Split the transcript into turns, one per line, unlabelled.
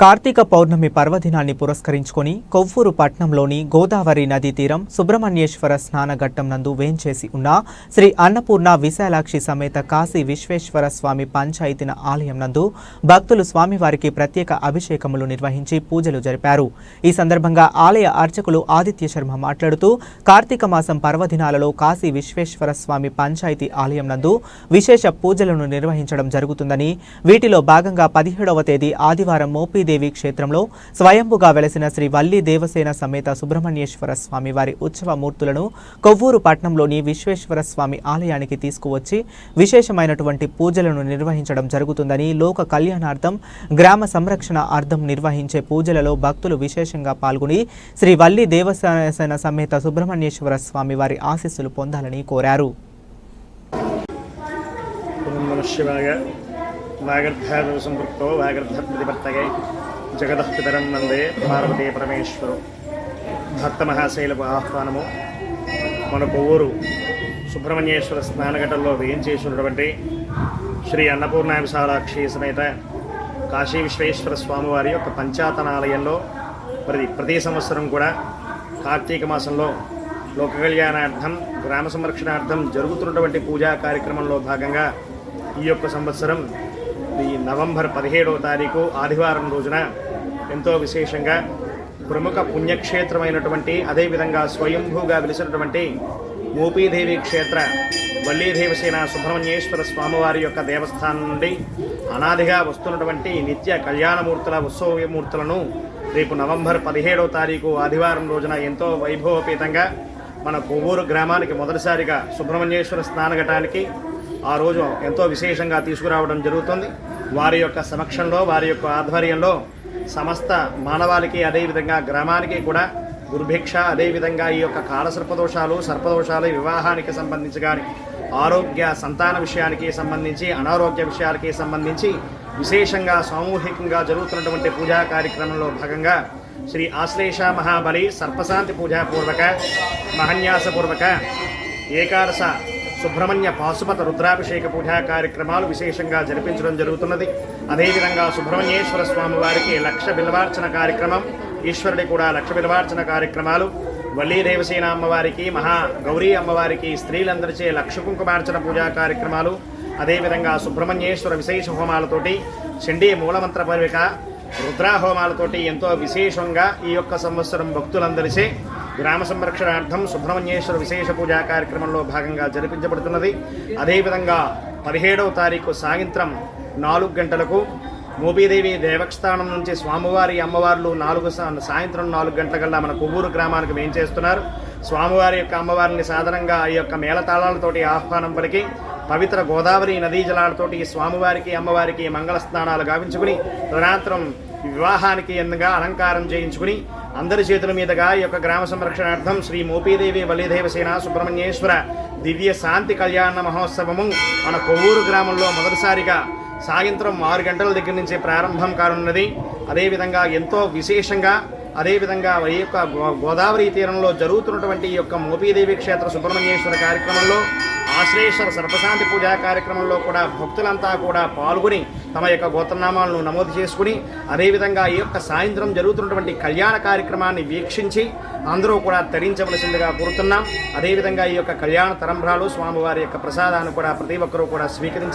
కార్తీక పౌర్ణమి పర్వదినాన్ని పురస్కరించుకొని కొవ్వూరు పట్నంలోని గోదావరి నదీ తీరం సుబ్రహ్మణ్యేశ్వర స్నానఘట్టం నందు వేంచేసి ఉన్న శ్రీ అన్నపూర్ణ విశాలాక్షి సమేత కాశీ విశ్వేశ్వర స్వామి పంచాయతీన ఆలయం నందు భక్తులు స్వామివారికి ప్రత్యేక అభిషేకములు నిర్వహించి పూజలు జరిపారు. ఈ సందర్భంగా ఆలయ అర్చకులు ఆదిత్య శర్మ మాట్లాడుతూ కార్తీక మాసం పర్వదినాలలో కాశీ విశ్వేశ్వర స్వామి పంచాయతీ ఆలయం నందు విశేష పూజలను నిర్వహించడం జరుగుతుందని వీటిలో భాగంగా పదిహేడవ తేదీ ఆదివారం వల్లీదేవి క్షేత్రంలో స్వయంభుగా వెలసిన శ్రీ వల్లీ దేవసేన సమేత సుబ్రహ్మణ్యేశ్వర స్వామి వారి ఉత్సవ మూర్తులను కొవ్వూరు పట్నంలోని విశ్వేశ్వర స్వామి ఆలయానికి తీసుకువచ్చి విశేషమైనటువంటి పూజలను నిర్వహించడం జరుగుతుందని లోక కళ్యాణార్థం గ్రామ సంరక్షణ అర్థం నిర్వహించే పూజలలో భక్తులు విశేషంగా పాల్గొని శ్రీ వల్లి దేవసేన సమేత సుబ్రహ్మణ్యేశ్వర స్వామి వారి ఆశీస్సులు పొందాలని కోరారు.
ఓం సంపృక్తో వాగర్ధప్రతిపత్తగే జగదః పితరం నందే పార్వతీ పరమేశ్వరు భక్త మహాశైలపు ఆహ్వానము మన కొవ్వూరు సుబ్రహ్మణ్యేశ్వర స్నానఘట్టంలో వేయించేసినటువంటి శ్రీ అన్నపూర్ణ విశాలాక్షి సమేత కాశీ విశ్వేశ్వర స్వామివారి యొక్క పంచాతనాలయంలో ప్రతి ప్రతి సంవత్సరం కూడా కార్తీక మాసంలో లోక కళ్యాణార్థం గ్రామ సంరక్షణార్థం జరుగుతున్నటువంటి పూజా కార్యక్రమంలో భాగంగా ఈ యొక్క సంవత్సరం ఈ నవంబర్ పదిహేడవ తారీఖు ఆదివారం రోజున ఎంతో విశేషంగా ప్రముఖ పుణ్యక్షేత్రమైనటువంటి అదేవిధంగా స్వయంభూగా వెలిసినటువంటి మోపీదేవి క్షేత్ర వల్లీదేవసేన సుబ్రహ్మణ్యేశ్వర స్వామివారి యొక్క దేవస్థానం నుండి అనాదిగా వస్తున్నటువంటి నిత్య కళ్యాణమూర్తుల ఉత్సవమూర్తులను రేపు నవంబర్ పదిహేడవ తారీఖు ఆదివారం రోజున ఎంతో వైభవపేతంగా మన కొవ్వూరు గ్రామానికి మొదటిసారిగా సుబ్రహ్మణ్యేశ్వర స్నానఘటానికి ఆ రోజు ఎంతో విశేషంగా తీసుకురావడం జరుగుతుంది. వారి యొక్క సమక్షంలో వారి యొక్క ఆధ్వర్యంలో సమస్త మానవాళికి అదేవిధంగా గ్రామానికి కూడా దుర్భిక్ష అదేవిధంగా ఈ యొక్క కాలసర్పదోషాలు సర్పదోషాలు వివాహానికి సంబంధించి కానీ ఆరోగ్య సంతాన విషయానికి సంబంధించి అనారోగ్య విషయాలకి సంబంధించి విశేషంగా సామూహికంగా జరుగుతున్నటువంటి పూజా కార్యక్రమంలో భాగంగా శ్రీ ఆశ్లేష మహాబలి సర్పశాంతి పూజాపూర్వక మహన్యాసపూర్వక ఏకాదశ సుబ్రహ్మణ్య పాశుపత రుద్రాభిషేక పూజా కార్యక్రమాలు విశేషంగా జరిపించడం జరుగుతున్నది. అదేవిధంగా సుబ్రహ్మణ్యేశ్వర స్వామి వారికి లక్ష బిల్వార్చన కార్యక్రమం ఈశ్వరుడి కూడా లక్ష బిల్వార్చన కార్యక్రమాలు వల్లీ దేవసేన అమ్మవారికి మహా గౌరీ అమ్మవారికి స్త్రీలందరిచే లక్ష కుంకుమార్చన పూజా కార్యక్రమాలు అదేవిధంగా సుబ్రహ్మణ్యేశ్వర విశేష హోమాలతోటి చండీ మూలమంత్ర పరివిక రుద్రాహోమాలతోటి ఎంతో విశేషంగా ఈ యొక్క సంవత్సరం భక్తులందరిచే గ్రామ సంరక్షణార్థం సుబ్రహ్మణ్యేశ్వర విశేష పూజా కార్యక్రమంలో భాగంగా జరిపించబడుతున్నది. అదేవిధంగా పదిహేడవ తారీఖు సాయంత్రం నాలుగు గంటలకు మోబీదేవి దేవస్థానం నుంచి స్వామివారి అమ్మవార్లు నాలుగు సా- సాయంత్రం నాలుగు గంటలకల్లా మన కొవ్వూరు గ్రామానికి వేయించేస్తున్నారు స్వామివారి యొక్క అమ్మవారిని సాధారణంగా ఈ యొక్క మేళతాళాలతోటి ఆహ్వానం పలికి పవిత్ర గోదావరి నదీ జలాలతోటి స్వామివారికి అమ్మవారికి మంగళ స్నానాలు గావించుకుని తదనంతరం వివాహానికి ఎందుగా అలంకారం చేయించుకుని అందరి చేతుల మీదుగా ఈ యొక్క గ్రామ సంరక్షణార్థం శ్రీ మోపీదేవి వల్లిదేవసేన సుబ్రహ్మణ్యేశ్వర దివ్య శాంతి కళ్యాణ మహోత్సవము మన కొవ్వూరు గ్రామంలో మొదటిసారిగా సాయంత్రం ఆరు గంటల దగ్గర నుంచి ప్రారంభం కానున్నది. అదేవిధంగా ఎంతో విశేషంగా అదేవిధంగా ఈ యొక్క గోదావరి తీరంలో జరుగుతున్నటువంటి ఈ యొక్క మోపీదేవి క్షేత్ర సుబ్రహ్మణ్యేశ్వర కార్యక్రమంలో ఆశ్రయేశ్వర సర్పశాంతి పూజా కార్యక్రమంలో కూడా భక్తులంతా కూడా పాల్గొని తమ యొక్క గోత్రనామాలను నమోదు చేసుకుని అదేవిధంగా ఈ యొక్క సాయంత్రం జరుగుతున్నటువంటి కళ్యాణ కార్యక్రమాన్ని వీక్షించి అందరూ కూడా తరించవలసిందిగా కోరుతున్నాం. అదేవిధంగా ఈ యొక్క కళ్యాణ తరంభ్రాలు స్వామివారి యొక్క ప్రసాదాన్ని కూడా ప్రతి ఒక్కరూ కూడా స్వీకరించి